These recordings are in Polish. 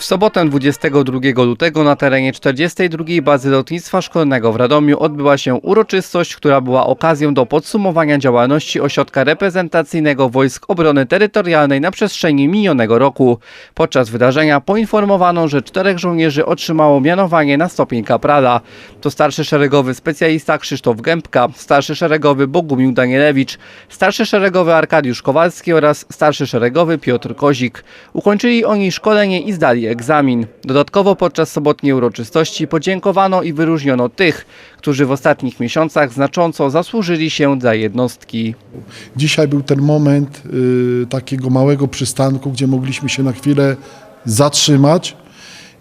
W sobotę 22 lutego na terenie 42 Bazy Lotnictwa Szkolnego w Radomiu odbyła się uroczystość, która była okazją do podsumowania działalności ośrodka reprezentacyjnego Wojsk Obrony Terytorialnej na przestrzeni minionego roku. Podczas wydarzenia poinformowano, że czterech żołnierzy otrzymało mianowanie na stopień kaprala. To starszy szeregowy specjalista Krzysztof Gębka, starszy szeregowy Bogumił Danielewicz, starszy szeregowy Arkadiusz Kowalski oraz starszy szeregowy Piotr Kozik. Ukończyli oni szkolenie i zdali egzamin. Dodatkowo podczas sobotniej uroczystości podziękowano i wyróżniono tych, którzy w ostatnich miesiącach znacząco zasłużyli się dla jednostki. Dzisiaj był ten moment y, takiego małego przystanku, gdzie mogliśmy się na chwilę zatrzymać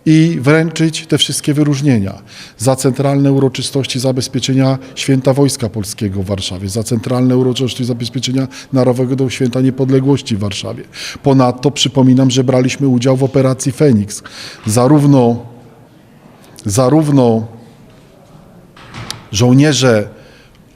i wręczyć te wszystkie wyróżnienia. Za centralne uroczystości zabezpieczenia Święta Wojska Polskiego w Warszawie, za centralne uroczystości zabezpieczenia Narodowego Święta Niepodległości w Warszawie. Ponadto przypominam, że braliśmy udział w operacji Feniks. Zarówno, zarówno żołnierze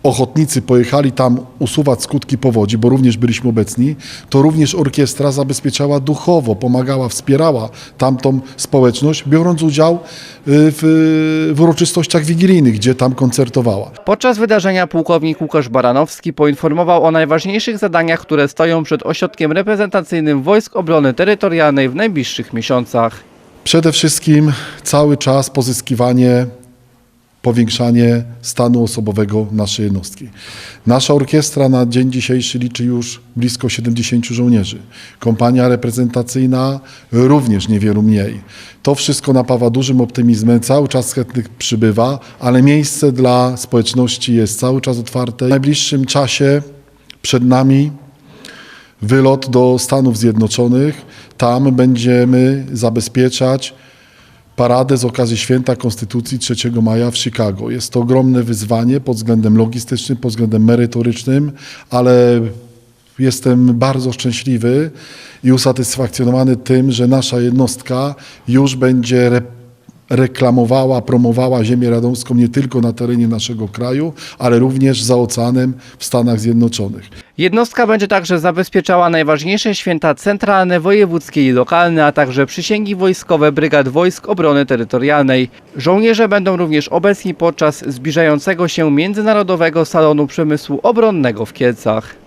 ochotnicy pojechali tam usuwać skutki powodzi, bo również byliśmy obecni, to również orkiestra zabezpieczała duchowo, pomagała, wspierała tamtą społeczność, biorąc udział y, w, w uroczystościach wigilijnych, gdzie tam koncertowała. Podczas wydarzenia pułkownik Łukasz Baranowski poinformował o najważniejszych zadaniach, które stoją przed ośrodkiem reprezentacyjnym Wojsk Obrony Terytorialnej w najbliższych miesiącach. Przede wszystkim cały czas pozyskiwanie, powiększanie stanu osobowego naszej jednostki. Nasza orkiestra na dzień dzisiejszy liczy już blisko 70 żołnierzy. Kompania reprezentacyjna również niewielu mniej. To wszystko napawa dużym optymizmem, cały czas chętnych przybywa, ale miejsce dla społeczności jest cały czas otwarte. W najbliższym czasie przed nami wylot do Stanów Zjednoczonych. Tam będziemy zabezpieczać paradę z okazji Święta Konstytucji 3 maja w Chicago. Jest to ogromne wyzwanie pod względem logistycznym, pod względem merytorycznym, ale jestem bardzo szczęśliwy i usatysfakcjonowany tym, że nasza jednostka już będzie re reklamowała, promowała ziemię radomską nie tylko na terenie naszego kraju, ale również za oceanem w Stanach Zjednoczonych. Jednostka będzie także zabezpieczała najważniejsze święta centralne, wojewódzkie i lokalne, a także przysięgi wojskowe Brygad Wojsk Obrony Terytorialnej. Żołnierze będą również obecni podczas zbliżającego się Międzynarodowego Salonu Przemysłu Obronnego w Kielcach.